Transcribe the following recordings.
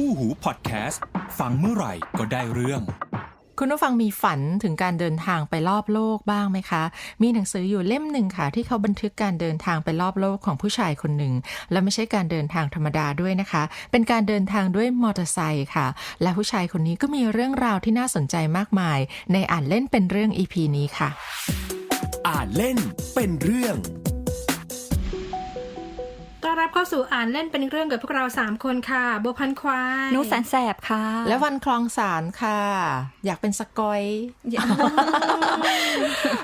คู่หูพอดแคสต์ฟังเมื่อไหร่ก็ได้เรื่อง คุณผู้ฟังมีฝันถึงการเดินทางไปรอบโลกบ้างไหมคะ มีหนังสืออยู่เล่มหนึ่งค่ะ ที่เขาบันทึกการเดินทางไปรอบโลกของผู้ชายคนหนึ่ง และไม่ใช่การเดินทางธรรมดาด้วยนะคะ เป็นการเดินทางด้วยมอเตอร์ไซค์ค่ะ และผู้ชายคนนี้ก็มีเรื่องราวที่น่าสนใจมากมาย ในอ่านเล่นเป็นเรื่อง EP นี้ค่ะ อ่านเล่นเป็นเรื่องต้อน รับเข้าสู่อ่านเล่นเป็นเรื่องกับพวกเรา 3 คนค่ะบัวพันควายนุแสนแสบค่ะ และวันคลองสารค่ะ อยากเป็นสกอย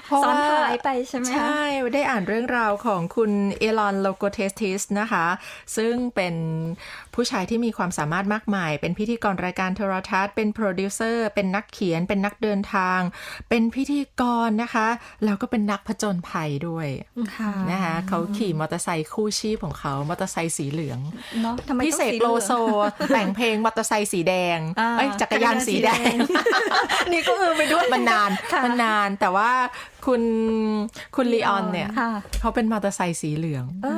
เพราะซ้อนว่าท้ายไปใช่ไหมคะใช่ ได้อ่านเรื่องราวของคุณเอลอนโลโกเทสติสนะคะ ซึ่งเป็นผู้ชายที่มีความสามารถมากมาย เป็นพิธีกรรายการโทรทัศน์ เป็นโปรดิวเซอร์ เป็นนักเขียน เป็นนักเดินทาง เป็นพิธีกรนะคะ แล้วก็เป็นนักผจญภัยด้วยค่ะนะคะเขาขี่มอเตอร์ไซค์คู่ชีพของเขา มอเตอร์ไซค์สีเหลืองเนาะทำไมพี่ต้องเสกสีโลหองโซ แต่งเพลงมอเตอร์ไซค์สีแดงอ่าเอ้ยจักรยานสีแดง นี่ก็เออไปด้วยมันนานค่ะมันนานแต่ว่า คุณคุณลีออนเนี่ย ค่ะ เขาเป็นมอเตอร์ไซค์สีเหลืองเอ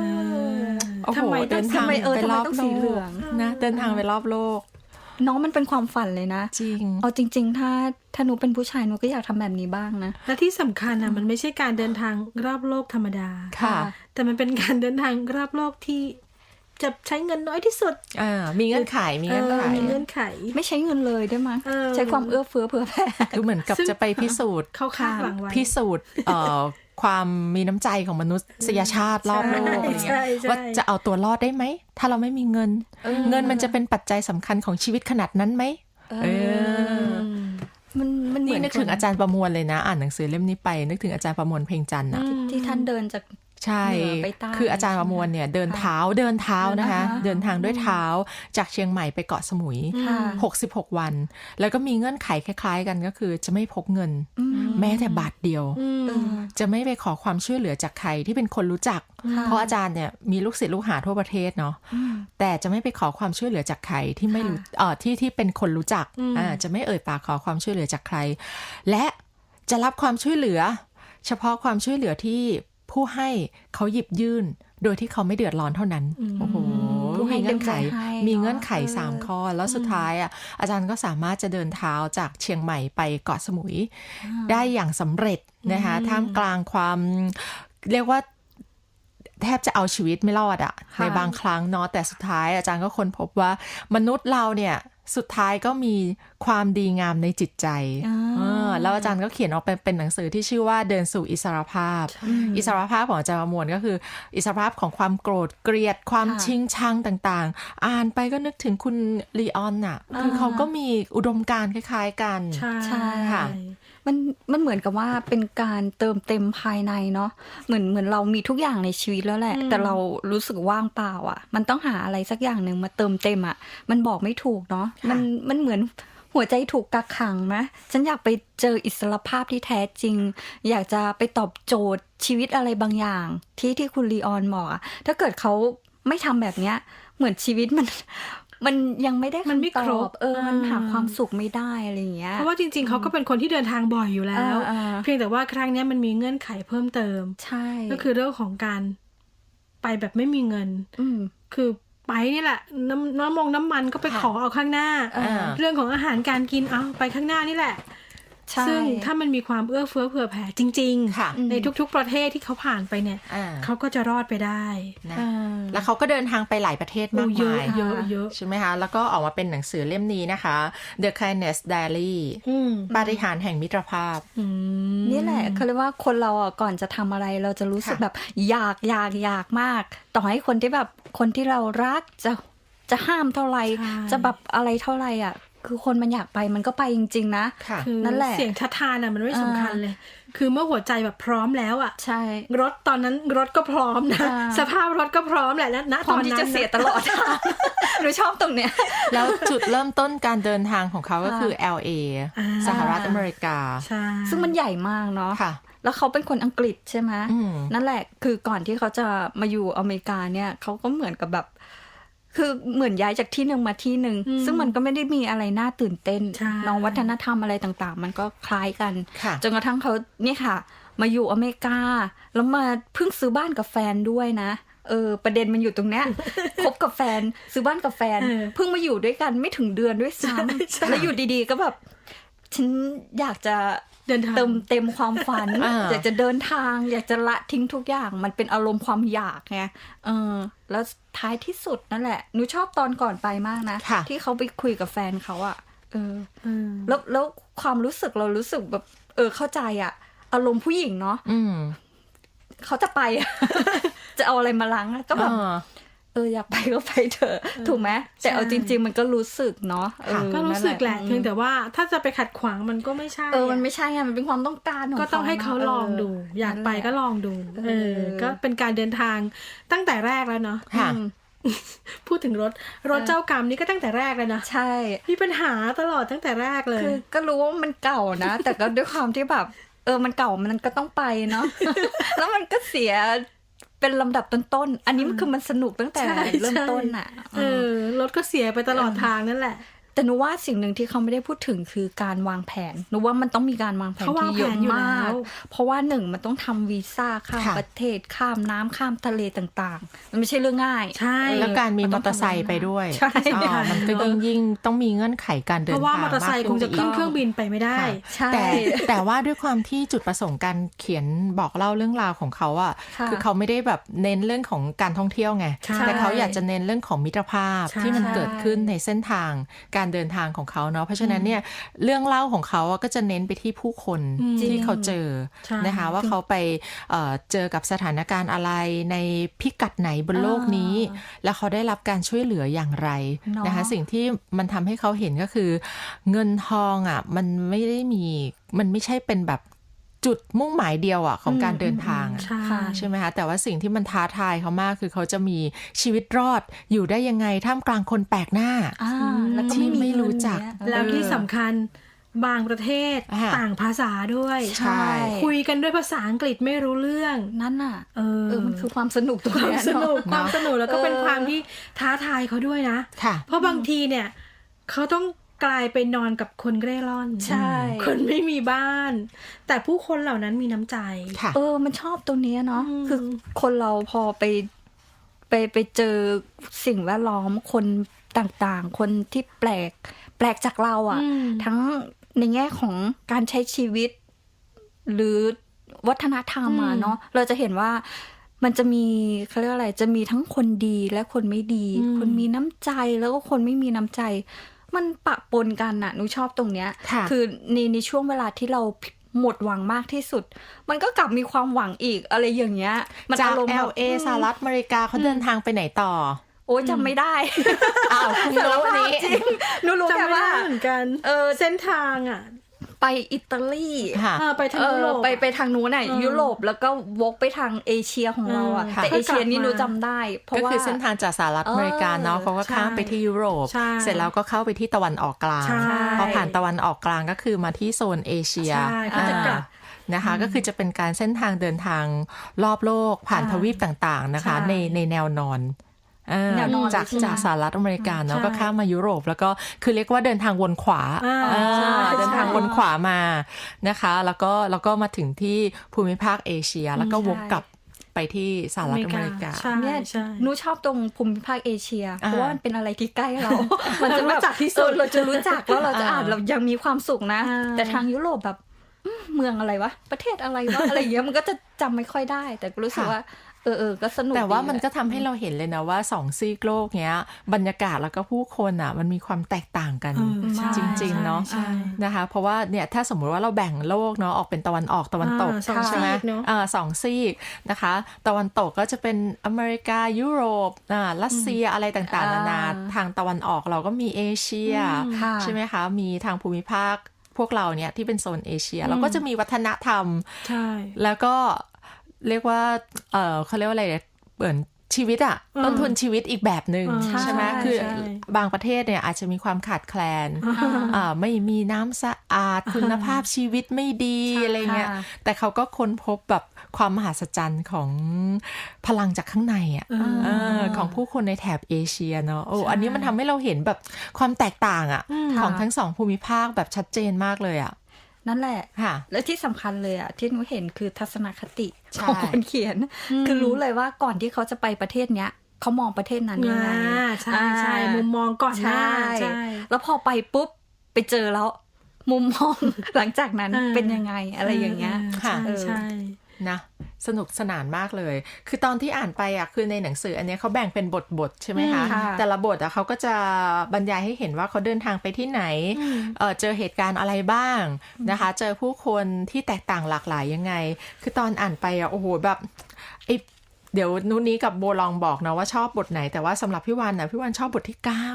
อโอ้โหทำไมต้เดิองนทางทำไมเออไปทำไมรอบต้องโลสีเหลืกอง นะเดินทางไปรอบโลก น้องมันเป็นความฝันเลยนะ จริง เอาจริง ๆ ถ้าถ้าหนูเป็นผู้ชายหนูก็อยากทำแบบนี้บ้างนะ และที่สำคัญอะมันไม่ใช่การเดินทางรอบโลกธรรมดา ค่ะ แต่มันเป็นการเดินทางรอบโลกที่ จะใช้เงินน้อยที่สุดอ่ามีเงื่อนไขมีเงื่อนไขเออมีเงื่อนไข ไม่ใช้เงินเลยได้ไหมยเออใช้ความเอื้อเฟื้อเผื่อแผ่คือเหมือนกับซึ่งจะไปพิสูจน์เขาคาดหวังไว้พิสูจน์เอ่อความมีน้ำใจของมนุษยชาติรอบโลกอะไรใช่เงี้ยใช่ว่าจะเอาตัวรอดได้ไหม ถ้าเราไม่มีเงิน เงินมันจะเป็นปัจจัยสำคัญของชีวิตขนาดนั้นไหมเออมันมันเหมืนี่อนนึกถึงอาจารย์ประมวลเลยนะ อ่านหนังสือเล่มนี้ไป นึกถึงอาจารย์ประมวลเพลงจันทร์อะที่ท่านเดินจาก ใช่เหนือไปใต้คืออาจารย์ประมวลเนี่ยเดินเท้าเดินเท้านะคะอ่าฮะเดินทางด้วยเท้าจากเชียงใหม่ไปเกาะสมุยค่ะ66 วัน แล้วก็มีเงื่อนไขคล้าย ๆ กันก็คือจะไม่พกเงิน แม้แต่บาทเดียวอืมเออจะไม่ไปขอความช่วยเหลือจากใครที่เป็นคนรู้จักค่ะเพราะอาจารย์เนี่ยมีลูกศิษย์ลูกหาทั่วประเทศเนาะแต่จะไม่ไปขอความช่วยเหลือจากใครที่ไม่รู้ค่ะเอ่อที่ที่เป็นคนรู้จักอ่าจะไม่เอ่ยปากขอความช่วยเหลือจากใคร และจะรับความช่วยเหลือ เฉพาะความช่วยเหลือที่ ผู้ให้เขาหยิบยื่น โดยที่เขาไม่เดือดร้อนเท่านั้นโอ้โหผู้ให้มีเงื่อนไขเต็มใจให้มีเนอะเงื่อนไขเออสามข้อ แล้วสุดท้ายอะอาจารย์ก็สามารถจะเดินเท้าจากเชียงใหม่ไปเกาะสมุย ได้อย่างสำเร็จนะคะท่ามกลางความเรียกว่าแทบจะเอาชีวิตไม่รอดอะค่ะในบางครั้งเนาะแต่สุดท้ายอาจารย์ก็ค้นพบว่ามนุษย์เราเนี่ย สุดท้ายก็มีความดีงามในจิตใจอ่าเออแล้วอาจารย์ก็เขียนออกเป็นเป็นหนังสือที่ชื่อว่าเดินสู่อิสรภาพ อิสรภาพของอาจารย์ประมวลก็คือ อิสรภาพของความโกรธเกลียดความค่ะชิงชังต่างๆ อ่านไปก็นึกถึงคุณลีออนน่ะ คือเขาก็มีอุดมการณ์คล้าย ๆ กัน ใช่ใช่ค่ะ มันมันเหมือนกับว่าเป็นการเติมเต็มภายในเนาะเหมือนเหมือนเรามีทุกอย่างในชีวิตแล้วแหละ แต่เรารู้สึกว่างเปล่าอะ มันต้องหาอะไรสักอย่างหนึ่งมาเติมเต็มอะ มันบอกไม่ถูกเนาะมันมันเหมือนหัวใจถูกกักขังไหมฉันอยากไปเจออิสรภาพที่แท้จริง อยากจะไปตอบโจทย์ชีวิตอะไรบางอย่าง ที่ที่คุณลีออนบอกอะถ้าเกิดเขาไม่ทำแบบเนี้ย เหมือนชีวิตมัน มันยังไม่ได้มันไม่คำตครอบบเออมันหาอ่าความสุขไม่ได้อะไรอย่างเงี้ยเพราะว่าจริง ๆเขาก็เป็นคนที่เดินทางบ่อยอยู่แล้วอ่าอ่าเพียงแต่ว่าครั้งเนี้ยมันมีเงื่อนไขเพิ่มเติม ใช่ ก็คือเรื่องของการไปแบบไม่มีเงิน อืมคือไปนี่แหละ น้ำน้ำมงน้ำมันก็ไปขอเอาข้างหน้าอ่าเรื่องของอาหารการกินเอาไปข้างหน้านี่แหละใช่ ซึ่งถ้ามันมีความเอื้อเฟื้อเผื่อแผ่จริงค่ะๆในทุกๆ ประเทศที่เขาผ่านไปเนี่ยอ่าเขาก็จะรอดไปได้นะอ่าแล้วเขาก็เดินทางไปหลายประเทศมากโอ้เยอะมายเยอะเยอะใช่ไหมคะ แล้วก็ออกมาเป็นหนังสือเล่มนี้นะคะ The Kindness Diary อืมปาฏิหาริย์แห่งมิตรภาพอืมนี่แหละเขาเรียกว่าคนเราอะก่อนจะทำอะไรเราจะรู้สึกค่ะแบบอยากอยากอยากมาก ต่อให้คนที่แบบคนที่เรารักจะจะห้ามเท่าไหร่ใช่จะแบบอะไรเท่าไหร่อะ คือคนมันอยากไปมันก็ไปจริง ๆ นะค่ะคือนั่นแหละเสียงทัดทานอะมันไม่สำคัญเลย คือเมื่อหัวใจแบบพร้อมแล้วอะใช่รถตอนนั้นรถก็พร้อมนะอ่าสภาพรถก็พร้อมแหละและณพร้ตออมนที่นั้นจะเสียตลอดหนูชอบตรงเนี้ยแล้วจุดเริ่มต้นการเดินทางของเขาก็คือ LA อ่าสหรัฐอเมริกาใช่ซึ่งมันใหญ่มากเนาะค่ะแล้วเขาเป็นคนอังกฤษใช่ไหมอืมนั่นแหละ คือก่อนที่เขาจะมาอยู่อเมริกาเนี่ยเขาก็เหมือนกับแบบ คือเหมือนย้ายจากที่หนึ่งมาที่หนึ่งซึ่งมันก็ไม่ได้มีอะไรน่าตื่นเต้นใช่เน้องวัฒนธรรมอะไรต่างๆ มันก็คล้ายกันค่ะจนกระทั่งเขาเนี่ยค่ะ มาอยู่อเมริกา แล้วมาเพิ่งซื้อบ้านกับแฟนด้วยนะเออประเด็นมันอยู่ตรงเนี้ยคบกับแฟนซื้อบ้านกับแฟนเออเพิ่งมาอยู่ด้วยกันไม่ถึงเดือนด้วยซ้ใช่ำแล้วอยู่ดีๆก็แบบฉันอยากจะ เดินทางเติมเต็มความฝันอ่าอยากจะเดินทาง อยากจะละทิ้งทุกอย่าง มันเป็นอารมณ์ความอยากไงเออ แล้วท้ายที่สุดนั่นแหละหนูชอบตอนก่อนไปมากนะค่ะที่เขาไปคุยกับแฟนเขาอะเอออืมแล้วแล้วความรู้สึกเรารู้สึกแบบ เออเข้าใจอะอารมณ์ผู้หญิงเนาะอืมเขาจะไปอะจะเอาอะไรมาล้างอะก็แบบ เออเอออยากไปก็ไปเถอะถูกไหมแต่เอาจริง ๆ มันก็รู้สึกเนาะเออก็รู้สึกแหละนั่นเพียงแต่ว่าถ้าจะไปขัดขวางมันก็ไม่ใช่เออมันไม่ใช่ไงมันเป็นความต้องการของก็ต้องให้เขาลองดูเอยากไปก็ลองดูเอเอออก็เป็นการเดินทางตั้งแต่แรกแล้วเนาะค่ะอืมพูดถึงรถรถเจ้ากรรมนี่ก็ตั้งแต่แรกเลยนะ ใช่มีปัญหาตลอดตั้งแต่แรกเลยคือก็รู้ว่ามันเก่านะ แต่ก็ด้วยความที่แบบ เออมันเก่ามันก็ต้องไปเนาะแล้วมันก็เสีย เป็นลำดับต้นๆ อันนี้มันคือมันสนุกตั้งแต่ใช่เริ่มใช่ต้นอะ เออ รถก็เสียไปตลอดทางนั่นแหละ แต่หนูว่าสิ่งหนึ่งที่เขาไม่ได้พูดถึงคือการวางแผนหนูว่ามันต้องมีการวางแผนเขาวางที่เยอะแผนอยู่มากแล้วเพราะว่าหนึ่งมันต้องทำวีซ่าข้ามค่ะประเทศข้ามน้ำข้ามทะเลต่างๆ มันไม่ใช่เรื่องง่าย ใช่ แล้วการมีมอเตอร์ไซค์ไปด้วยใช่อ๋อมันก็ยิ่งยิ่งต้องมีเงื่อนไขการเดิเพนทางราะว่ามอเตอร์ไซค์คงจะขึ้นเครื่องบินไปไม่ได้ค่ะใช่แต่แต่ว่าด้วยความที่จุดประสงค์การเขียนบอกเล่าเรื่องราวของเขาอะค่ะคือเขาไม่ได้แบบเน้นเรื่องของการท่องเที่ยวไงใช่แต่เขาอยากจะเน้นเรื่องของมิตรภาพใช่ที่มันเกิดขึ้นในเส้นทางการเดินทางของเขาเนาะเพราะฉะนั้นเนี่ยเรื่องเล่าของเขาอะก็จะเน้นไปที่ผู้คนอืมที่เขาเจอใช่นะคะว่าเขาไปเอ่อเจอกับสถานการณ์อะไรในพิกัดไหนบนโลกนี้ แล้วเขาได้รับการช่วยเหลืออย่างไรเนาะนะคะสิ่งที่มันทำให้เขาเห็นก็คือ เงินทองอะมันไม่ได้มีมันไม่ใช่เป็นแบบ จุดมุ่งหมายเดียวอะของการเดินทางอะใช่ค่ะใช่ไหมคะแต่ว่าสิ่งที่มันท้าทายเขามากคือเขาจะมีชีวิตรอดอยู่ได้ยังไงท่ามกลางคนแปลกหน้าอ่าแล้วก็ที่ไม่ไม่มีรู้จักเงินเนี้ยแล้วที่สำคัญบางประเทศอ่าต่างภาษาด้วยใช่คุยกันด้วยภาษาอังกฤษไม่รู้เรื่องนั่นน่ะเออเออมันคือความสนุกตรงความเนี้ยสนุกเนอะความสนุกแล้วก็เป็นเออความที่ท้าทายเขาด้วยนะค่ะเพราะบางทีเนี่ยเขาต้อง กลายไปนอนกับคนเร่ร่อน ใช่ คนไม่มีบ้าน แต่ผู้คนเหล่านั้นมีน้ำใจค่ะเออ มันชอบตรงเนี้ยเนาะอืมคือคนเราพอไปไปไปเจอสิ่งแวดล้อมคนต่างๆ คนที่แปลก แปลกจากเราอะ่ะอืมทั้งในแง่ของการใช้ชีวิต หรือวัฒนธรรมอะเนาะ เราจะเห็นว่ามันจะมีเขาเรียกอะไร จะมีทั้งคนดีและคนไม่ดีอืมคนมีน้ำใจแล้วก็คนไม่มีน้ำใจ มันปะปนกันอะหนูชอบตรงเนี้ยค่ะคือในในช่วงเวลาที่เราหมดหวังมากที่สุด มันก็กลับมีความหวังอีกอะไรอย่างเงี้ย มันจากอารมณ์แบบ LA สหรัฐอเมริกาเขาเดินทางไปไหนต่อ โอ้ยจำไม่ได้ อ้าวคุณรู้วันนี้จริงหนูรู้จำแค่ไม่ว่าได้เหมือนกันเออเส้นทางอะ ไปอิตาลีค่ะเออไปทางเอยุอโรปไปไปทางนู้นน่ะเออยุโรปแล้วก็วกไปทางเอเชียของเราอะเออแต่ค่ะเอเชียนี่ก็กลับมาหนูจำได้ เพราะก็ว่าคือเส้นทางจากสหรัฐอเมริกาเนาะเออเขาก็ข้ามไปที่ยุโรปใช่เสร็จแล้วก็เข้าไปที่ตะวันออกกลางใช่พอผ่านตะวันออกกลางก็คือมาที่โซนเอเชียใช่เขาจะกลับอ่านะคะก็คือจะเป็นการเส้นทางเดินทางรอบโลกผ่านใช่ทวีปต่างๆนะคะใช่ในในแนวนอน เออแนวนอนจากใช่ไหมจากสหรัฐอเมริกาเนาะใช่ก็ข้ามมายุโรป แล้วก็คือเรียกว่าเดินทางวนขวาอ่าอ่าใช่เดินทางใช่วนขวามานะคะ แล้วก็แล้วก็มาถึงที่ภูมิภาคเอเชีย แล้วก็วกกลับไปที่สหรัฐอเมริกาใช่เนี่ยใช่หนูชอบตรงภูมิภาคเอเชีย เพอ่าราะว่ามันเป็นอะไรที่ใกล้เรา มันจะเรารู้จักที่สุดเออเราจะรู้จักแล้วเราจะอ่าอ่านเรายังมีความสุขนะอ่าแต่ทางยุโรปแบบอืมเมืองอะไรวะ ประเทศอะไรวะ อะไรอย่างเงี้ยมันก็จะจำไม่ค่อยได้ แต่ก็รู้สึกว่า เออเออก็สนุกแต่ว่าดีมันแหละก็ทำให้เราเห็นเลยนะว่าสองซีกโลกเนี้ย บรรยากาศแล้วก็ผู้คนอะ มันมีความแตกต่างกันเออใช่จริง ๆ เนาะใช่นะคะ เพราะว่าเนี่ยถ้าสมมุติว่าเราแบ่งโลกเนาะออกเป็นตะวันออกตะวันตกอ่าสองใช่ไหมซีกเนอะอ่าสองซีกนะคะ ตะวันตกก็จะเป็นอเมริกายุโรปอ่ารัสเซียอะไรต่างๆนานาอ่าทางตะวันออกเราก็มีเอเชียค่ะใช่ไหมคะ มีทางภูมิภาคพวกเราเนี่ยที่เป็นโซนเอเชียเราก็จะมีวัฒนธรรม ใช่ แล้วก็ เรียกว่า เออเขาเรียกว่าอะไรเนี่ยเหมือนชีวิตอะอืมต้นทุนชีวิตอีกแบบหนึ่งอืมใช่ไหมใช่คือใช่บางประเทศเนี่ยอาจจะมีความขาดแคลนอ่าอ่าไม่มีน้ำสะอาดคุณภาพชีวิตไม่ดีใช่อะไรเงี้ยค่ะแต่เขาก็ค้นพบแบบความมหัศจรรย์ของพลังจากข้างในอะเออเออของผู้คนในแถบเอเชียเนาะโอ้อันนี้มันทำให้เราเห็นแบบความแตกต่างอะอืมของค่ะทั้งสองภูมิภาคแบบชัดเจนมากเลยอะ นั่นแหละ ค่ะ แล้วที่สำคัญเลยอะที่หนูเห็นคือทัศนคติใช่ของคนเขียน คือรู้เลยว่าก่อนที่เขาจะไปประเทศเนี้ยเขามองประเทศนั้นยังไงอ่าใช่ใช่อ่ามุมมองก่อนหน้าใช่ใช่แล้วพอไปปุ๊บไปเจอแล้ว มุมมองหลังจากนั้นอ่าเป็นยังไงอะไรอย่างเงี้ยค่ะใช่ใช่นะ สนุกสนานมากเลย คือตอนที่อ่านไปอะคือในหนังสืออันเนี้ยเขาแบ่งเป็นบทบทๆใช่ไหมคะอืมค่ะแต่ละบทอะเขาก็จะบรรยายให้เห็นว่าเขาเดินทางไปที่ไหนเออเจอเหตุการณ์อะไรบ้างนะคะ เจอผู้คนที่แตกต่างหลากหลายยังไง คือตอนอ่านไปอะโอ้โหแบบไอ เดี๋ยวนุนนี้กับโบลองบอกนะว่าชอบบทไหนแต่ว่าสำหรับพี่วันนะพี่วันชอบบทที่เก้า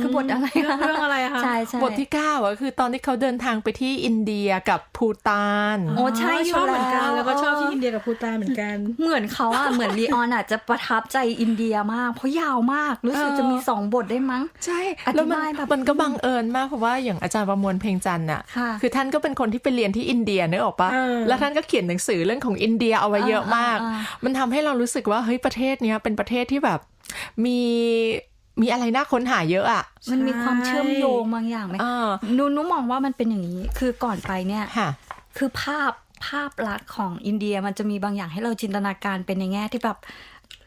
คือบทอะไรเรื่องเรื่องอะไรคะใช่ใช่บทที่9อะคือตอนที่เขาเดินทางไปที่อินเดียกับภูตานโอ้ใช่อยู่ชอบเหมือนกันแล้วแล้วก็ชอบที่อินเดียกับภูตานเหมือนกัน เหมือนเขาอะเหมือนลีออนอะจะประทับใจอินเดียมาก เพราะยาวมากรู้สึกเออจะมีสองบทได้มั้ง ใช่อธิแล้วมันบายแบบมันก็บังเอิญมากเพราะว่าอย่างอาจารย์ประมวลเพลงจันทร์น่ะค่ะคือท่านก็เป็นคนที่ไปเรียนที่อินเดียนึกออกปะเออแล้วท่านก็เขียนหนังสือเรื่องของอินเดียเอาไว้เยอะมากอ่าอ่ามันทำให้เรารู้สึกว่าเฮ้ยประเทศเนี้ยเป็นประเทศที่แบบมีมีอะไรน่าค้นหาเยอะอะมันมีความเชื่อมโยงบางอย่างไหมเออหนูหนูมองว่ามันเป็นอย่างนี้ คือก่อนไปเนี่ยค่ะคือภาพภาพลักษณ์ของอินเดียมันจะมีบางอย่างให้เราจินตนาการเป็นในแง่ที่แบบ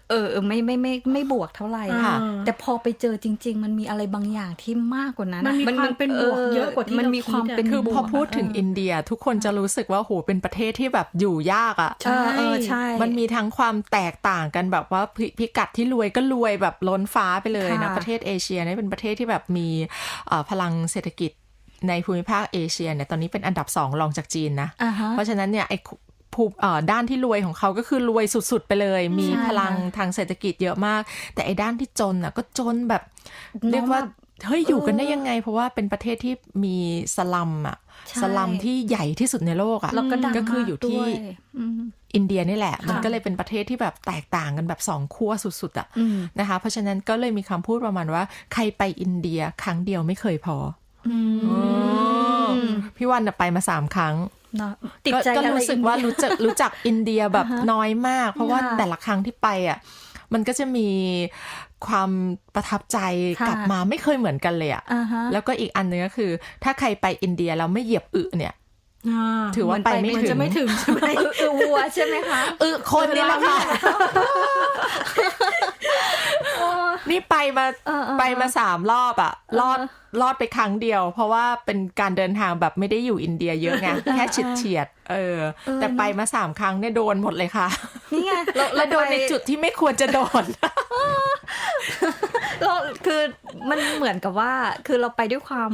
เออเออไม่ไม่ไม่ไม่ไม่บวกเท่าไหร่ค่ะ แต่พอไปเจอจริง ๆ มันมีอะไรบางอย่างที่มากกว่านั้นมันมีความเป็นบวกเยอะกว่าที่มันเรามีความคิดอะเป็นคือพอบวกพูดถึงเอินเดีย ทุกคนจะรู้สึกว่าโหเป็นประเทศที่แบบอยู่ยากอะเออเออใช่ มันมีทั้งความแตกต่างกันแบบว่าพิพิกัดที่รวยก็รวยแบบล้นฟ้าไปเลยนะค่ะประเทศเอเชียเนี่ยเป็นประเทศที่แบบมีเอ่อพลังเศรษฐกิจในภูมิภาคเอเชียเนี่ยตอนนี้เป็นอันดับสองรองจากจีนนะอ่าฮะเพราะฉะนั้นเนี่ยไอ้ ภูมิเอ่อด้านที่รวยของเขาก็คือรวยสุดๆ ไปเลย มีใช่พลังทางเศรษฐกิจเยอะมาก แต่ไอ้ด้านที่จนอะก็จนแบบ เรียกว่าแบบเฮ้ยอยู่กันได้ยังไง เพราะว่าเป็นประเทศที่มีสลัมอะใช่สลัมที่ใหญ่ที่สุดในโลกอะแล้วก็ดังก็คืออยู่ที่มากด้วยอืมอินเดียนี่แหละ มันก็เลยเป็นประเทศที่แบบแตกต่างกันแบบสองขั้วสุดๆอะอืมนะคะ เพราะฉะนั้นก็เลยมีคำพูดประมาณว่า ใครไปอินเดียครั้งเดียวไม่เคยพออพี่วันน่ะไปมาสามครั้ง เนอะติดก็ใจก็อะไรรู้สึกว่ารู้จักรู้จักอินเดียแบบน้อยมาก เพราะว่าค่ะแต่ละครั้งที่ไปอะมันก็จะมีความประทับใจค่ะกลับมาไม่เคยเหมือนกันเลยอะอ่าฮะแล้วก็อีกอันนึงก็คือ ถ้าใครไปอินเดียแล้วไม่เหยียบอึเนี่ยอ่าถือว่าเหมือนไปไปไม่มันถึงจะไม่ถึงใช่ไหมเออเออวัวใช่ไหมคะอึคนนี่แหละค่ะ นี่ไปมาเออเออ ไปมาสามรอบอะรอดรอดไปครั้งเดียว เพราะว่าเป็นการเดินทางแบบไม่ได้อยู่อินเดียเยอะไงแค่เฉียดเฉียดๆเออ แต่ไปมาสามครั้งเนี่ยโดนหมดเลยค่ะ นี่ไง และโดนในจุดที่ไม่ควรจะโดน เราคือมันเหมือนกับว่า คือเราไปด้วยความ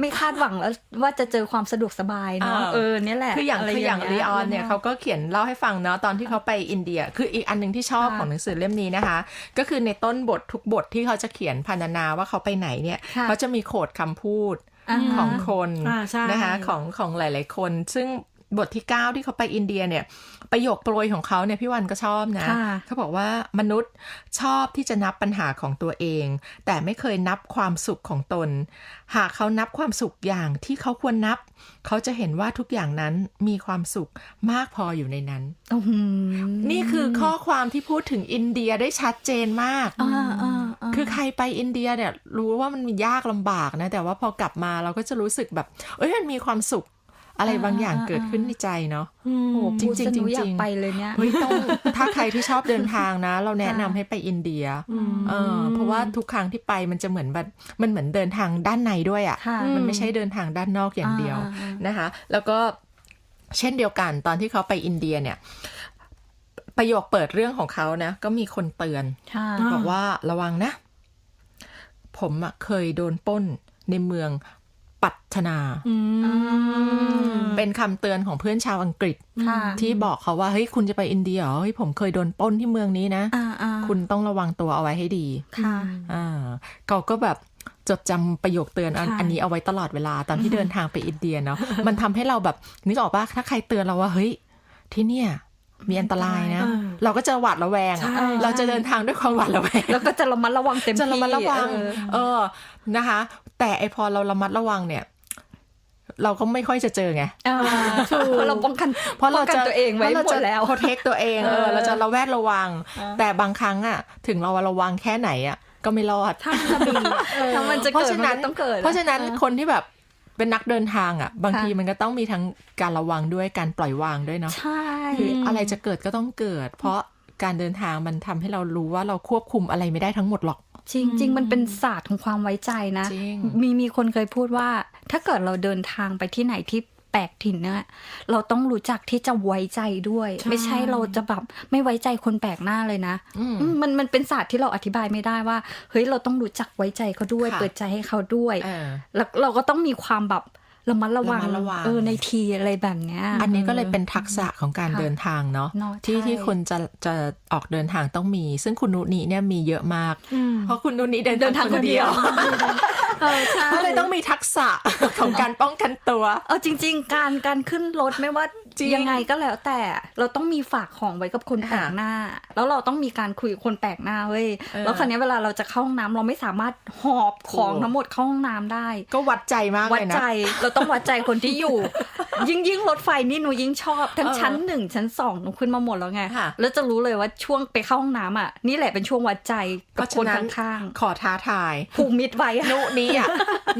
ไม่คาดหวังแล้วว่าจะเจอความสะดวกสบายเนาะอ่าเออเนี่ยแหละคืออย่างะไรคืออย่างเลีออนเนี่ยเขาก็เขียนเล่าให้ฟังเนาะตอนที่เขาไปอินเดีย คืออีกอันหนึ่งที่ชอบค่ะของหนังสือเล่มนี้นะคะ ก็คือในต้นบททุกบทที่เขาจะเขียนพรรณนาว่าเขาไปไหนเนี่ยค่ะเขาจะมีโขดคำพูดอ่าของคนอ่าใช่นะคะของของหลาย ๆ คน ซึ่ง บทที่ 9 ที่เขาไปอินเดียเนี่ยประโยคโปรยของเขาเนี่ยพี่วันก็ชอบนะค่ะเขาบอกว่ามนุษย์ชอบที่จะนับปัญหาของตัวเอง แต่ไม่เคยนับความสุขของตน หากเขานับความสุขอย่างที่เขาควรนับ เขาจะเห็นว่าทุกอย่างนั้นมีความสุขมากพออยู่ในนั้นอื้อหือนี่คือข้อความที่พูดถึงอินเดียได้ชัดเจนมากอ่าอ่าอ่าคือใครไปอินเดียเนี่ยรู้ว่ามันมียากลำบากนะ แต่ว่าพอกลับมาเราก็จะรู้สึกแบบ เอ้ยมันมีความสุข อะไรบางอย่างเกิดขึ้นในใจเนาะอืมโอ้โหจริพูงดๆซะหนูอยากจริงๆไปเลยเนี่ยเฮ้ยต้องถ้าใครที่ชอบเดินทางนะ เราแนะนำให้ไปอินเดียเออเพราะว่าทุกครั้งที่ไปมันจะเหมือนแบบมันเหมือนเดินทางด้านในด้วยอะค่ะ่ะมันไม่ใช่เดินทางด้านนอกอย่างเดียวอ่าอ่าอ่านนะคะ แล้วก็เช่นเดียวกันตอนที่เขาไปอินเดียเนี่ยประโยคเปิดเรื่องของเขานะ ก็มีคนเตือนค่ะอ่าบอกว่าระวังนะ ผมอะเคยโดนปล้นในเมือง ปัตนาอืมเป็นคำเตือนของเพื่อนชาวอังกฤษค่ะที่บอกเขาว่า เฮ้ย คุณจะไปอินเดียเหรอเฮ้ยผมเคยโดนปล้นที่เมืองนี้นะอ่าอ่าคุณต้องระวังตัวเอาไว้ให้ดีค่ะอ่าเขาก็แบบจดจำประโยคเตือนอันใช่อันนี้เอาไว้ตลอดเวลาตอนที่เดินทางไปอินเดียเนาะมันทำให้เราแบบนึกออกปะถ้าใครเตือนเราว่าเฮ้ยที่เนี่ย มีอันตรายนะเออเราก็จะหวาดระแวงอะใช่เราจะเดินทางด้วยความหวาดระแวง แล้วก็จะระมัดระวังเต็มที่จะระมัดระวัง เออเออนะคะ แต่ไอพอเราระมัดระวังเนี่ยเราก็ไม่ค่อยจะเจอไงอ่าเพราะเราป้องกันเพราะเราป้องกันจะตัวเองไว้พราะเราหมจะดแล้วโปรเทคตัวเองเออเราจะระแวดระวัง แต่บางครั้งอะ ถึงเราระวังแค่ไหนอะก็ไม่รอดถ้ามันจะมีเออถ้ามันจะเพราะเกิดฉะมันั้นนก็ต้องเกิดเพราะฉะนั้นคนที่แบบ เป็นนักเดินทางอะ บางค่ะทีมันก็ต้องมีทั้งการระวังด้วยการปล่อยวางด้วยเนาะใช่คืออะไรจะเกิดก็ต้องเกิด เพราะการเดินทางมันทำให้เรารู้ว่าเราควบคุมอะไรไม่ได้ทั้งหมดหรอก จริงจริงมันเป็นศาสตร์ของความไว้ใจนะจริงมีมีคนเคยพูดว่า ถ้าเกิดเราเดินทางไปที่ไหนที่แปลกถิ่นเนี่ยเราต้องรู้จักที่จะไว้ใจด้วยใช่ไม่ใช่เราจะแบบไม่ไว้ใจคนแปลกหน้าเลยนะอืมอืมมันมันเป็นศาสตร์ที่เราอธิบายไม่ได้ว่า เฮ้ยเราต้องรู้จักไว้ใจเขาด้วยค่ะเปิดใจให้เขาด้วยเออแล้วเราก็ต้องมีความแบบระมัดระวังระมัดระวังเออในทีอะไรแบบเนี้ย อันนี้ก็เลยเป็นทักษะของการค่ะเดินทางเนาะเนอะที่ใช่ที่คนจะจะ ออกเดินทางต้องมี ซึ่งคุณนุนีเนี่ยมีเยอะมากอืมเพราะคุณนุนีเดินเดินทางคนเดียวเออใช่ก็เลยต้องมีทักษะของการป้องกันตัวเอาจริง ๆ การการขึ้นรถไม่ว่าจริงยังไงก็แล้วแต่เราต้องมีฝากของไว้กับคนแปลกค่ะหน้า แล้วเราต้องมีการคุยกับคนแปลกหน้าเว้ยเออแล้วคราวนี้เวลาเราจะเข้าห้องน้ำเราไม่สามารถหอบของถูกทั้งหมดเข้าห้องน้ำได้ ก็วัดใจมากวัดเลยนะใจเราต้องวัดใจคนที่อยู่ ยิ่งยิ่งรถไฟนี่หนูยิ่งชอบ ทั้งเออชั้นหนึ่งชั้นสองหนูขึ้นมาหมดแล้วไงค่ะแล้วจะรู้เลยว่าช่วงไปเข้าห้องน้ำอะ นี่แหละเป็นช่วงวัดใจเพกับราะคนฉะนั้นข้างขอท้าทายๆผูกมิดไว้อะนุนี้อะ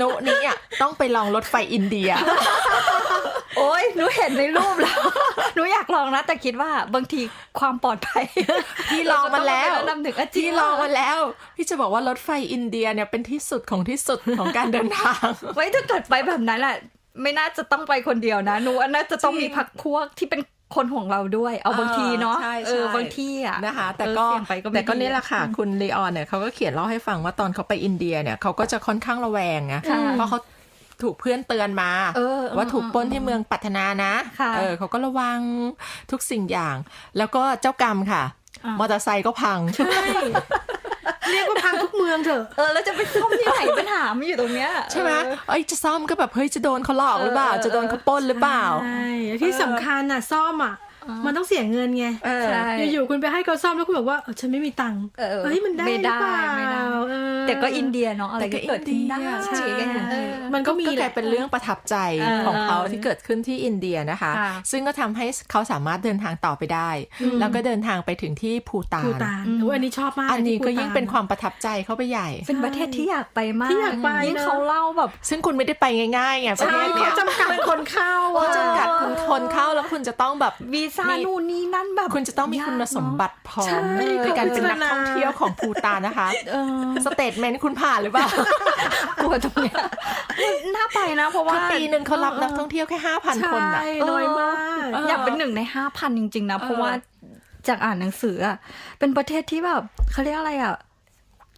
นุนี้อะต้องไปลองรถไฟอินเดีย โอ้ยหนูเห็นในรูปแล้วหนูอยากลองนะ แต่คิดว่าบางทีความปลอดภัยพี่ลองมาแล้วเรก็ต้องไปแนะนำถึงอาจริพี่งลองมาแล้ว พี่จะบอกว่ารถไฟอินเดียเนี่ยเป็นที่สุดของที่สุดของการเดินทาง ไว้ถ้าเกิดไปแบบนั้นแหละ ไม่น่าจะต้องไปคนเดียวนะหนูว่าน่าจะต้องจริงมีพักพวกที่เป็นคนของเราด้วย เอาบางทีเนาะใช่เออใช่บางทีอะนะคะ แต่เออก็เสี่ยงไปก็ไม่แต่ก็ดีนี่แหละค่ะ คุณลีออนเนี่ยเขาก็เขียนเล่าให้ฟังว่าตอนเขาไปอินเดียเนี่ยเขาก็จะค่อนข้างระแวงนะค่ะเพราะเขาถูกเพื่อนเตือนมาเออว่าถูกปล้นที่เมืองปัตนานะค่ะเออเขาก็ระวังทุกสิ่งอย่าง แล้วก็เจ้ากรรมค่ะอ่ามมอเตอร์ไซค์ก็พังใช่ เรียกว่าพังทุกเมืองเถอะเออแล้วจะไปซ่อมที่ไหนปัญหามันอยู่ตรงเนี้ยใช่ไหมเออเอ้ยจะซ่อมก็แบบเฮ้ยจะโดนเขาหลอกหรือเปล่าเออจะโดนเขาปล้นหรือเปล่า ใช่ที่สำคัญน่ะซ่อมอะ มันต้องเสียเงินไงเออใช่อยู่ๆคุณไปให้เขาซ่อมแล้วคุณบอกว่าเออฉันไม่มีตังค์เออเฮ้ยมันได้ไม่หรือเปล่าไม่ได้เออแต่ก็อินเดียเนาะอะไรก็เกิดขึ้นได้ใช่เออมันก็มีก็กแหลาละยเป็นเรื่องประทับใจเออของเขาที่เกิดขึ้นที่อินเดียนะคะค่ะซึ่งก็ทำให้เขาสามารถเดินทางต่อไปได้ แล้วก็เดินทางไปถึงที่ภูตาภูนตานโอ้ยอันนี้ชอบมากอันนี้ที่ก็ภูยิ่งตาเป็นความประทับใจเข้าไปใหญ่ เป็นประเทศที่อยากไปมากที่อยากไปยิ่งเนอะเขาเล่าแบบ ซึ่งคุณไม่ได้ไปง่ายๆไงประใช่เทศเขาเนี้ยจำกัดคนเข้าเขาอะจำกัดคุณคนเข้าแล้วคุณจะต้องแบบวีซ่ามีนู่นนี่นั่นแบบคุณจะต้องมีคุณสมบัติพร้อมในการเป็นนักท่องเที่ยวของภูตานนะคะเออสเตทเมนต์คุณผ่านหรือเปล่ากลัวตรงเนี้ยน่าไปนะ เพราะว่าคือปีหนึ่งเขารับนักท่องเที่ยวแค่ห้าพันใช่คนอะน้อยมากเอออยากเป็นหนึ่งในห้าพันจริง ๆ นะ เพราะว่าจากอ่านหนังสืออะเป็นประเทศที่แบบเขาเรียกอะไรอะ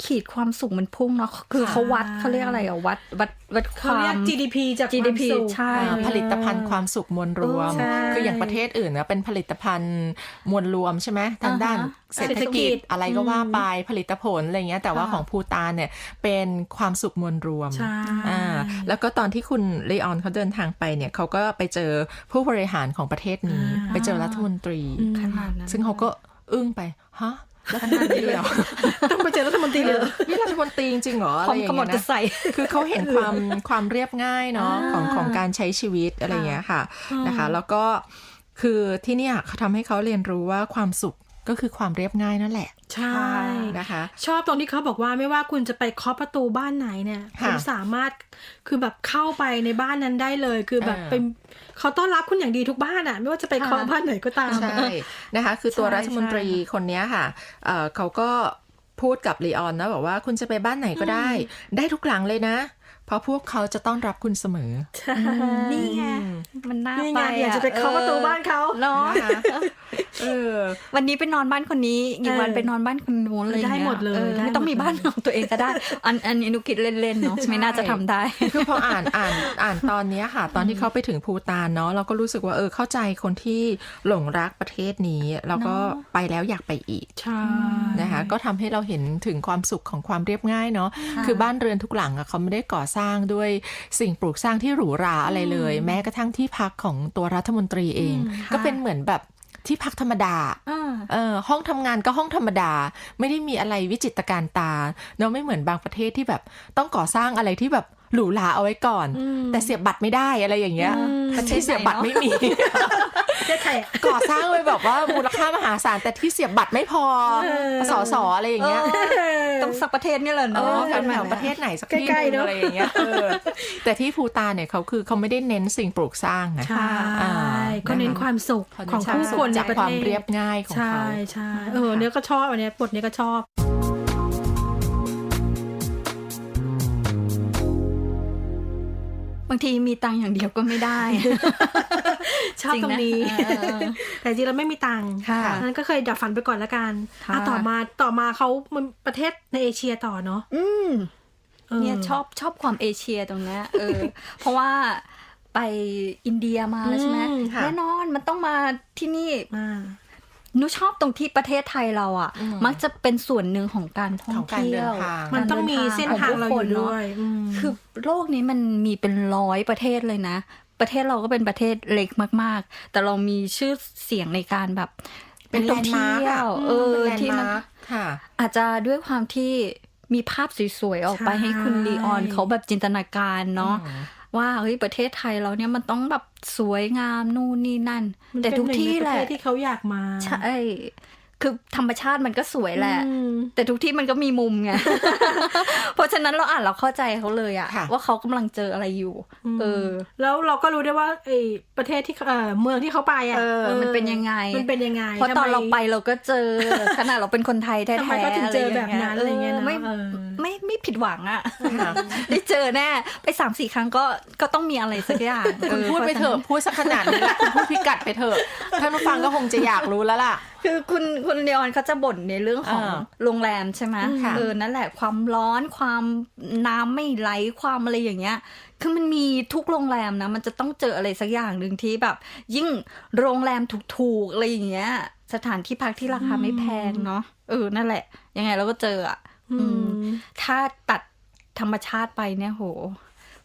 ขีดความสุขมันพุ่งเนาะคือเขาวัดเขาเรียกอะไรอะวัดวัดวัดคเขาวาเรียกม GDP จาก GDP ความสุขใช่อ่าผลิตภัณฑ์ความสุขมวลรวมใช่คืออย่างประเทศอื่นนะเป็นผลิตภัณฑ์มวลรวมใช่ไหมทางด้านอ่าฮะเศรษฐกิจเศรษฐกิจอะไรก็ว่าไปผลิตผลอะไรเงี้ยแต่ว่าค่ะของภูตานเนี่ยเป็นความสุขมวลรวมใช่อ่าแล้วก็ตอนที่คุณเลออนเขาเดินทางไปเนี่ยเขาก็ไปเจอผู้บริหารของประเทศนี้ ไปเจอรัฐมนตรีขนาดนั้นซึ่งเขาก็อึ้งไปฮะ รัฐมนตรีเหรอต้องไปเจอรัฐมนตรีเลยนี่รัฐมนตรีจริงๆเหรอพอะร้อไรมอย่าขงมอเงี้ยเตอนะร์ไซค์คือเขาเห็นความความเรียบง่ายเนาะของของการใช้ชีวิตอะไรอย่างเงี้ยค่ะนะคะ แล้วก็คือที่เนี่ยเขาทำให้เขาเรียนรู้ว่าความสุข ก็คือความเรียบง่ายนั่นแหละ ใช่นะคะ ชอบตรงที่เขาบอกว่าไม่ว่าคุณจะไปเคาะประตูบ้านไหนเนี่ยค่ะคุณสามารถคือแบบเข้าไปในบ้านนั้นได้เลย คือแบบเออเป็นเขาต้อนรับคุณอย่างดีทุกบ้านอะ ไม่ว่าจะไปเคาะค่ะบ้านไหนก็ตามใช่นะคะ คือตัวใช่รัฐมนตรีคนเนี้ยค่ะเอ่อเขาก็พูดกับลีออนนะบอกว่าคุณจะไปบ้านไหนก็ได้ ได้ทุกหลังเลยนะ เพราะพวกเขาจะต้อนรับคุณเสมอใช่นี่ไง มันน่านี่ไปไงอยากจะไปเคาะประตูบ้านเขาเนาะนะคะเออวันนี้ไปนอนบ้านคนนี้อีกวันเออไปนอนบ้านคนนู้นเลยได้หมดเลยออได้ไม่ต้องหมดมีบ้านเลยของตัวเองก็ได้ อันอันนี้นุคิดเล่นๆเนาะใช่ไม่น่าจะทำได้ คือพออ่านอ่านอ่านตอนเนี้ยค่ะ ตอนที่เขาไปถึงภูตานเนาะเราก็รู้สึกว่าเออเข้าใจคนที่หลงรักประเทศนี้ แล้วก็ไปแล้วอยากไปอีกใช่นะคะก็ทำให้เราเห็นถึงความสุขของความเรียบง่ายเนาะคือบ้านเรือนทุกหลังอะเขาไม่ได้ก่อสร้างด้วยสิ่งปลูกสร้างที่หรูหราอะไรเลย แม้กระทั่งที่พักของตัวรัฐมนตรีเอง ก็เป็นเหมือนแบบที่พักธรรมดาอ่าเออห้องทำงานก็ห้องธรรมดา ไม่ได้มีอะไรวิจิตรการตาเนาะไม่เหมือนบางประเทศที่แบบต้องก่อสร้างอะไรที่แบบหรูหราเอาไว้ก่อน แต่เสียบบัตรไม่ได้อะไรอย่างเงี้ยประเทศเสียบบัตรไม่มีประ เทศไทยอะก่อสร้างไปแบบว่ามูลค่ามหาศาลแต่ที่เสียบบัตรไม่พอสอสออะไรอย่างเงี้ยต้องสักประเทศนี่แหละเอเนาะอแถวๆประเทศไหนสักที่หใกล้ๆนึงเนอะอะไรอย่างเงี้ยเออแต่ที่ภูตานเนี่ยเขาคือเขาไม่ได้เน้นสิ่งปลูกสร้างนะใช่อ่าเขาเน้นความสุขของผู้คนในจากประความเทศเรียบง่ายของใช่เขาใช่เออเนี้ยก็ชอบอันเนี้ยบทเนี้ยก็ชอบางทีมีตังค์อย่างเดียวก็ไม่ได้ ชอบตรงนี้จริงนะเออแต่จริงแล้วไม่มีตังค์ค่ะนั้นก็เคยดับฝันไปก่อนละกันค่ะอะต่อมาต่อมาเขามันประเทศในเอเชียต่อเนาะอืมออเนี่ยชอบชอบความเอเชียตรงเนี้ยเออ เพราะว่าไปอินเดียมาแล้วใช่ไหมอืมค่ะแน่นอนมันต้องมาที่นี่มาห นูชอบตรงที่ประเทศไทยเราอะอืมมักจะเป็นส่วนหนึ่งของการท่องของการเที่เดิยนวทางมันต้องมีเส้นทางเราอยู่ด้วยอืมคือโลกนี้มันมีเป็นร้อยประเทศเลยนะ ประเทศเราก็เป็นประเทศเล็กมาก ๆ แต่เรามีชื่อเสียงในการแบบ เป็นแลท่อนงด์มาร์กเที่ยอะวเออเป็นแลนที่ด์มันมาร์กค่ะอาจจะด้วยความที่มีภาพสวยๆออกไปใช่ให้คุณลีออนเขาแบบจินตนาการเนาะอืม ว่าเฮ้ยประเทศไทยเราเนี่ยมันต้องแบบสวยงามนู่นนี่นั่นมันแต่เป็นทุกนึ่งที่ในแหประละเทศที่เขาอยากมา ใช่ คือธรรมชาติมันก็สวยแหละอืมแต่ทุกที่มันก็มีมุมไง เพราะฉะนั้นเราอ่านเราเข้าใจเขาเลยอะค่ะว่าเขากำลังเจออะไรอยู่ เออ แล้วเราก็รู้ได้ว่าไอ้ประเทศที่เอ่อเมืองที่เขาไปอะเออ มันเป็นยังไง มันเป็นยังไง เพราะตอนทำมเราไปเราก็เจอ ขนาดเราเป็นคนไทยแท้ๆทำไมเขาถึงเจอแบบนั้นอะไรเงี้ยเนอะไม่เออไม่ไม่ผิดหวังอะได้เจอแน่ไปสามสี่ครั้งก็ก็ต้องมีอะไรสักอย่างคุณพูดไปเถอะพูดสักขนาดนี้แล้วคุณพูดพิกัดไปเถอะท่านผู้ฟังก็คงจะอยากรู้แล้วล่ะ คือคุณคุณเลออนเขาจะบ่นในเรื่องของอ่าโรงแรมใช่ไหมค่ะเออนั่นแหละความร้อนความน้ำไม่ไหลความอะไรอย่างเงี้ย คือมันมีทุกโรงแรมนะ มันจะต้องเจออะไรสักอย่างหนึ่งที่แบบ ยิ่งโรงแรมถูกๆอะไรอย่างเงี้ย สถานที่พักที่ราคาไม่แพงเนาะเออนั่นแหละ ยังไงเราก็เจออะอืมถ้าตัดธรรมชาติไปเนี่ยโห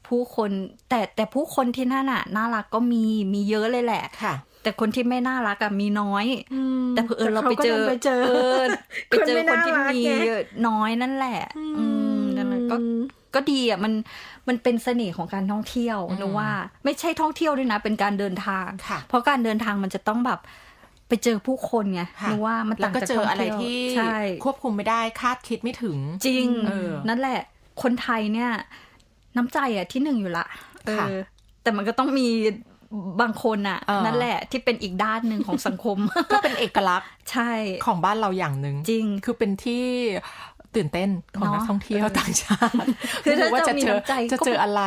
ผู้คนแต่แต่ผู้คนที่นั่นน่ะน่ารักก็มีมีเยอะเลยแหละค่ะ แต่คนที่ไม่น่ารักอะมีน้อยอืมแต่เผอิญเราไปก็เจอดินไปเจอเออไปเจอคนไม่คนที่น่ารักมีไงน้อยนั่นแหละ อืมนั่นแหละก็ก็ดีอะมันมันเป็นเสน่ห์ของการท่องเที่ยวอืมนะว่า ไม่ใช่ท่องเที่ยวด้วยนะ เป็นการเดินทางค่ะเพราะการเดินทางมันจะต้องแบบไปเจอผู้คนไงค่ะนึกว่ามันแล้วต่างก็จากเจออะไรท่งที่เยวใช่ควบคุมไม่ได้คาดคิดไม่ถึง จริงเออนั่นแหละ คนไทยเนี่ย น้ำใจอะที่หนึ่งอยู่ละเอค่ะอแต่มันก็ต้องมี บางคนอะเออนั่นแหละที่เป็นอีกด้านหนึ่งของสังคม ก็เป็นเอกลักษณ์ใช่ของบ้านเราอย่างหนึ่งจริงคือเป็นที่ตื่นเต้นของเนอะนักท่องเที่ยวเออต่างชาติ คือไม่รู้ว่าถ้าจะจะมีเจอน้ำใจจะก็เจออะไร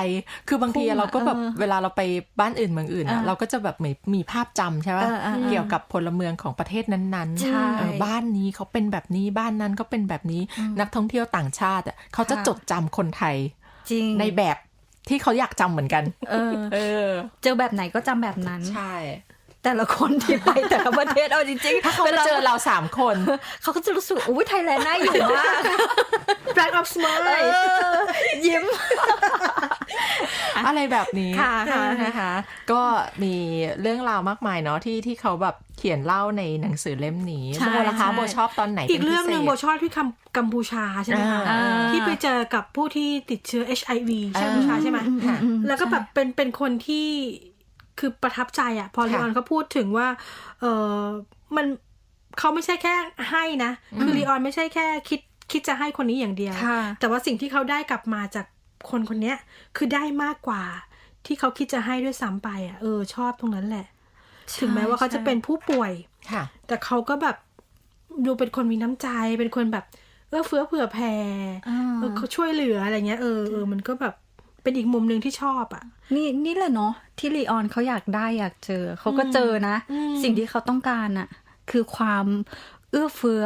คือบางทีพุ่งอะเราก็แบบเออเวลาเราไปบ้านอื่นเมืองอื่นอะเออเราก็จะแบบมีมีภาพจำใช่ไหมเออเออเออเกี่ยวกับพลเมืองของประเทศนั้นๆใช่เออบ้านนี้เขาเป็นแบบนี้บ้านนั้นก็เป็นแบบนี้นักท่องเที่ยวต่างชาติอะเขาจะค่ะจดจำคนไทยจริงในแบบ ที่เขาอยากจำเหมือนกัน เออ เออ เจอแบบไหนก็จำแบบนั้น ใช่ แต่ละคนที่ไปแต่ละประเทศเอาจริงๆถ้าเขามาเจอเราสามคน เขาก็จะรู้สึกอุ้ยไทยแลนด์น่าอยู่มาก Black of Smile เออยิ้ม อะไรแบบนี้ค่ะค่ะนะคะ ก็มีเรื่องราวมากมายเนาะที่ที่เขาแบบเขียนเล่าในหนังสือเล่มนี้ใช่โบล่ะคะใช่โบชอบตอนไหนอีกเรื่องหนึ่งโบป็พิศษชอบที่คำกัมพูชาใช่ไหมคะอ่าที่ไปเจอกับผู้ที่ติดเชื้อ HIV ใช่กัมพูชาใช่ไหมอือือืมแล้วก็แบบเป็นเป็นคนที่คือประทับใจอะ พอค่ะลีออนเขาพูดถึงว่า เออมันเขาไม่ใช่แค่ให้นะ คือลีออนไม่ใช่แค่คิดคิดจะให้คนนี้อย่างเดียวค่ะแต่ว่าสิ่งที่เขาได้กลับมาจาก คนคนเนี้ยคือได้มากกว่าที่เขาคิดจะให้ด้วยซ้ำไปอะเออชอบตรงนั้นแหละ ถึงแม้ว่าเขาจะเป็นผู้ป่วยค่ะแต่เขาก็แบบดูเป็นคนมีน้ำใจ เป็นคนแบบเอื้อเฟื้อเผื่อแผ่อ่าเออเขาช่วยเหลืออะไรเงี้ยเออเออมันก็แบบเป็นอีกมุมหนึ่งที่ชอบอะ นี่นี่แหละเนาะที่ลีออนเขาอยากได้อยากเจอ เขาก็เจอนะอืมสิ่งที่เขาต้องการอะคือความเอื้อเฟื้อ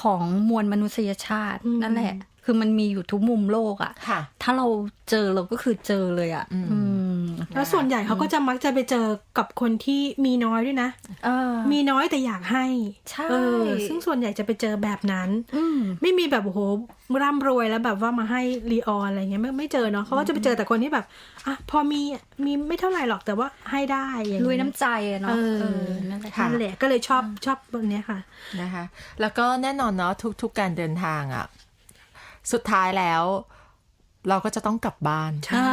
ของมวลมนุษยชาตินั่นแหละ คือมันมีอยู่ทุกมุมโลกอะค่ะ ถ้าเราเจอเราก็คือเจอเลยอะอืมอืมแล้วส่วนใหญ่เขาก็จะมักจะไปเจอกับคนที่มีน้อยด้วยนะเออมีน้อยแต่อยากให้ใช่เออซึ่งส่วนใหญ่จะไปเจอแบบนั้นอืมไม่มีแบบโอ้โหร่ำรวยแล้วแบบว่ามาให้รีออนอะไรเงี้ยไม่ไม่เจอเนาะเขาก็จะไปเจอแต่คนที่แบบอะพอมีมีไม่เท่าไหร่หรอกแต่ว่าให้ได้อย่างรวยเงี้น้ำใจอะเนาะเออเออนั่นแหละค่ะนั่นแหละก็เลยชอบชอบแบบเนี้ยค่ะนะคะ แล้วก็แน่นอนเนาะทุกๆการเดินทางอะ สุดท้ายแล้ว เราก็จะต้องกลับบ้านใช่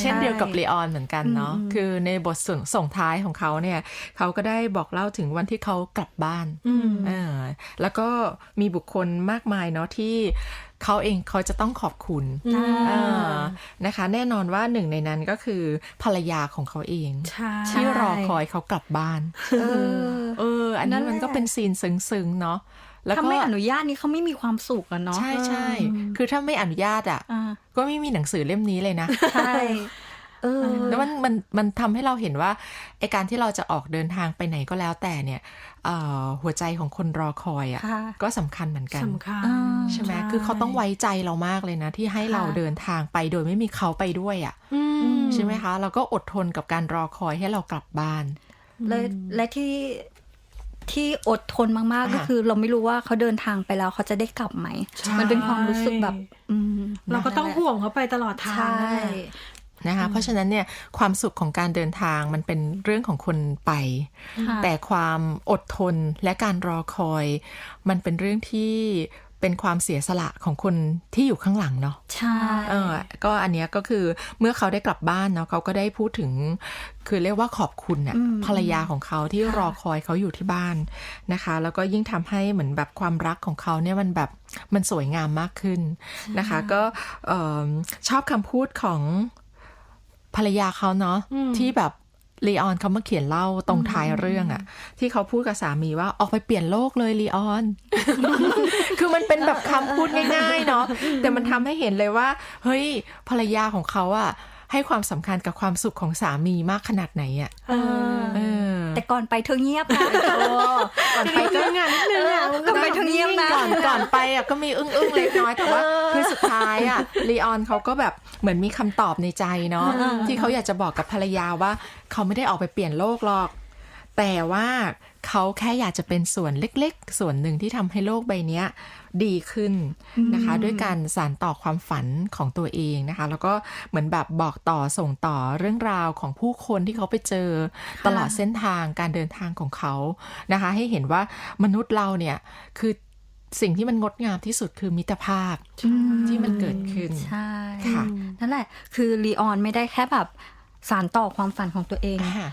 เช่นเดียวกับเลออนเหมือนกันเนาะอืมคือในบทส่งส่งท้ายของเขาเนี่ย เขาก็ได้บอกเล่าถึงวันที่เขากลับบ้านอืมเออแล้วก็มีบุคคลมากมายเนาะที่เขาเองเขาจะต้องขอบคุณอืมเออนะคะ แน่นอนว่าหนึ่งในนั้นก็คือภรรยาของเขาเองใช่ที่รอคอยเขากลับบ้านเออเอออันนั่นี้นแหละมันก็เป็นซีนซึ้งๆเนาะ แล้วถ้าก็ไม่อนุญาตนี่เขาไม่มีความสุขอะเนาะใช่ใช่คือถ้าไม่อนุญาตอะอ่าก็ไม่มีหนังสือเล่มนี้เลยนะใช่เออแล้วมันมันมันทำให้เราเห็นว่าไอการที่เราจะออกเดินทางไปไหนก็แล้วแต่เนี่ยเอ่อหัวใจของคนรอคอยอะค่ะก็สำคัญเหมือนกันสำคัญอ่าใช่ไหมคือเขาต้องไว้ใจเรามากเลยนะ ที่ให้เราเดินทางไปโดยไม่มีเขาไปด้วยอะอืมใช่ไหมคะ เราก็อดทนกับการรอคอยให้เรากลับบ้านและและที่ ที่อดทนมากๆอ่าก็คือ เราไม่รู้ว่าเขาเดินทางไปแล้วเขาจะได้กลับไหมใช่มันเป็นความรู้สึกแบบอืมเราก็ต้องห่วงเขาไปตลอดทางใช่นั่นแหละนะคะเพราะฉะนั้นเนี่ยความสุขของการเดินทางมันเป็นเรื่องของคนไปค่ะแต่ความอดทนและการรอคอย มันเป็นเรื่องที่ เป็นความเสียสละของคนที่อยู่ข้างหลังเนาะใช่เออก็อันเนี้ยก็คือเมื่อเขาได้กลับบ้านเนาะเขาก็ได้พูดถึง คือเรียกว่าขอบคุณน่ะอืมภรรยาของเขาที่รอคอยเขาอยู่ที่บ้านนะคะ แล้วก็ยิ่งทำให้เหมือนแบบความรักของเขาเนี่ยมันแบบมันสวยงามมากขึ้นนะคะ ก็เอิ่มชอบคำพูดของภรรยาเขาเนาะอืมที่แบบ ลีออนเขามาเขียนเล่าตรงท้ายเรื่องอะที่เขาพูดกับสามีว่าออกไปเปลี่ยนโลกเลยลีออน คือมันเป็นแบบคำพูดง่าย ๆ เนาะแต่มันทำให้เห็นเลยว่า เฮ้ยภรรยาของเขาอะ ให้ความสำคัญกับความสุขของสามีมากขนาดไหนอะเออเออแต่ก่อนไปเธอเงียบนะก่อนไปก็งานนิดนึงอะก็ไปเธอเงียบนะก่อนก่อนไปอะก็มีอึ้งอึ้งๆเล็กน้อยแต่ว่าคือสุดท้ายอะลีออนเขาก็แบบเหมือนมีคำตอบในใจเนาะที่เขาอยากจะบอกกับภรรยาว่า เขาไม่ได้ออกไปเปลี่ยนโลกหรอก แต่ว่า เขาแค่อยากจะเป็นส่วนเล็กๆ ส่วนหนึ่งที่ทำให้โลกใบเนี้ยดีขึ้นนะคะ ด้วยการสานต่อความฝันของตัวเองนะคะ แล้วก็เหมือนแบบบอกต่อส่งต่อเรื่องราวของผู้คนที่เขาไปเจอตลอดเส้นทางการเดินทางของเขานะคะ ให้เห็นว่ามนุษย์เราเนี่ยคือสิ่งที่มันงดงามที่สุดคือมิตรภาพที่มันเกิดขึ้นใช่ค่ะนั่นแหละ คือลีออนไม่ได้แค่แบบสารต่อความฝันของตัวเองอ่า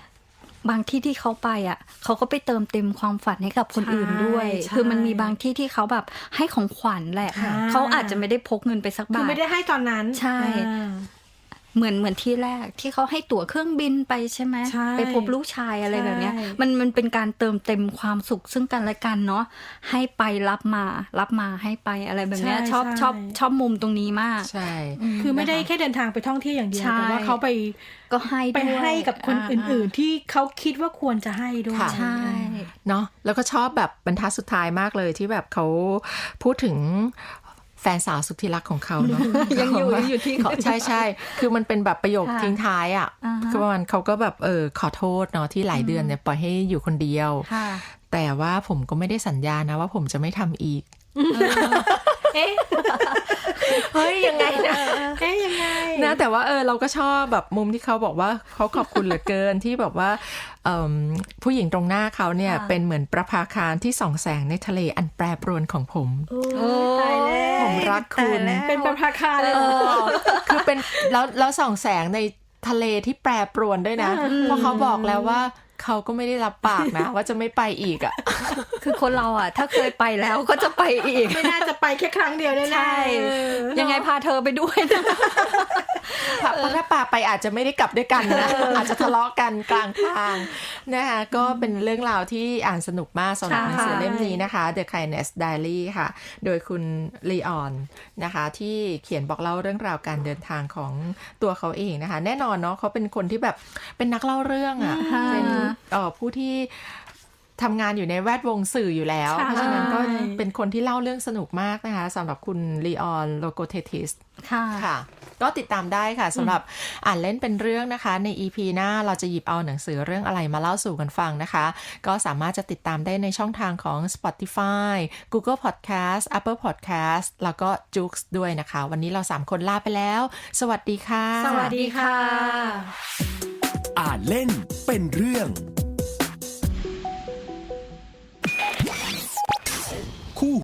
บางที่ที่เขาไปอะเขาก็ไปเติมเต็มความฝันให้กับคนใช่อื่นด้วย ใช่คือมันมีบางที่ที่เขาแบบให้ของขวัญแหละ ค่ะ เขาอาจจะไม่ได้พกเงินไปสักาทคือบไม่ได้ให้ตอนนั้นใช่ อ่า เหมือนเหมือนที่แรกที่เขาให้ตั๋วเครื่องบินไปใช่ไหมใช่ไปพบลูกชายอะไรใช่แบบเนี้ย มันมันเป็นการเติมเต็มความสุขซึ่งกันและกันเนาะให้ไปรับมารับมาให้ไปอะไรแบบเนี้ยใช่ชอบใช่ชอบชอบมุมตรงนี้มาก ใช่ คือไม่ได้แค่เดินทางไปท่องเที่ยวอย่างเดียวใช่แต่ว่าเขาไปก็ให้ไปด้วยให้กับคนาอื่น ๆ ที่เขาคิดว่าควรจะให้ด้วยค่ะใช่เนาะแล้วก็ชอบแบบบรรทัดสุดท้ายมากเลยที่แบบเขาพูดถึง แฟนสาวสุดที่รักของเขาเนาะยังอยู่ยังอยู่ที่ขใช่ใช่คือมันเป็นแบบประโยคค่ะทิ้งท้ายอะอ่าฮะคือประมาณเขาก็แบบเออขอโทษเนาะที่หลายเดือนเนี่ยปล่อยให้อยู่คนเดียวค่ะแต่ว่าผมก็ไม่ได้สัญญานะว่าผมจะไม่ทำอีก เอ๊ะเฮ้ยยังไงนะเอ๊ะยังไงนะแต่ว่าเออเราก็ชอบแบบมุมที่เขาบอกว่าเขาขอบคุณเหลือเกินที่แบบว่าเอิ่มผู้หญิงตรงหน้าเขาเนี่ยค่ะเป็นเหมือนประภาคารที่ส่องแสงในทะเลอันแปรปรวนของผมโอ้ยตายแล้วผมรักคุณตายแล้วเป็นประภาคารเลยเออคือเป็นแล้วแล้วส่องแสงในทะเลที่แปรปรวนด้วยนะ เพราะเขาบอกแล้วว่า เขาก็ไม่ได้รับปากนะ ว่าจะไม่ไปอีกอะ คือคนเราอะ ถ้าเคยไปแล้วก็จะไปอีก ไม่น่าจะไปแค่ครั้งเดียวแน่ๆใช่เออยังไงพาเธอไปด้วย อาจจะไม่ได้กลับด้วยกันนะอาจจะทะเลาะกันกลางทางนะคะก็เป็นเรื่องราวที่อ่านสนุกมากสำหรับค่ะหนังสือเล่มนี้นะคะ The Kindness Diary ค่ะ โดยคุณลีออนนะคะที่เขียนบอกเล่าเรื่องราวการเดินทางของตัวเขาเองนะคะ แน่นอนเนาะเขาเป็นคนที่แบบเป็นนักเล่าเรื่องอะค่ะเป็นเอ่อผู้ที่ ทำงานอยู่ในแวดวงสื่ออยู่แล้วใช่เพราะฉะนั้นก็เป็นคนที่เล่าเรื่องสนุกมากนะคะสำหรับคุณลีออนโลโกเทติสค่ะค่ะ ก็ติดตามได้ค่ะสำหรับอ่านเล่นเป็นเรื่องนะคะ ใน EP หน้าเราจะหยิบเอาหนังสือเรื่องอะไรมาเล่าสู่กันฟังนะคะ ก็สามารถจะติดตามได้ในช่องทางของ Spotify Google Podcast Apple Podcast แล้วก็ j o o x ด้วยนะคะ วันนี้เรา3คนลาไปแล้ว สวัสดีค่ะ สวัสดีค่ะ อ่านเล่นเป็นเรื่อง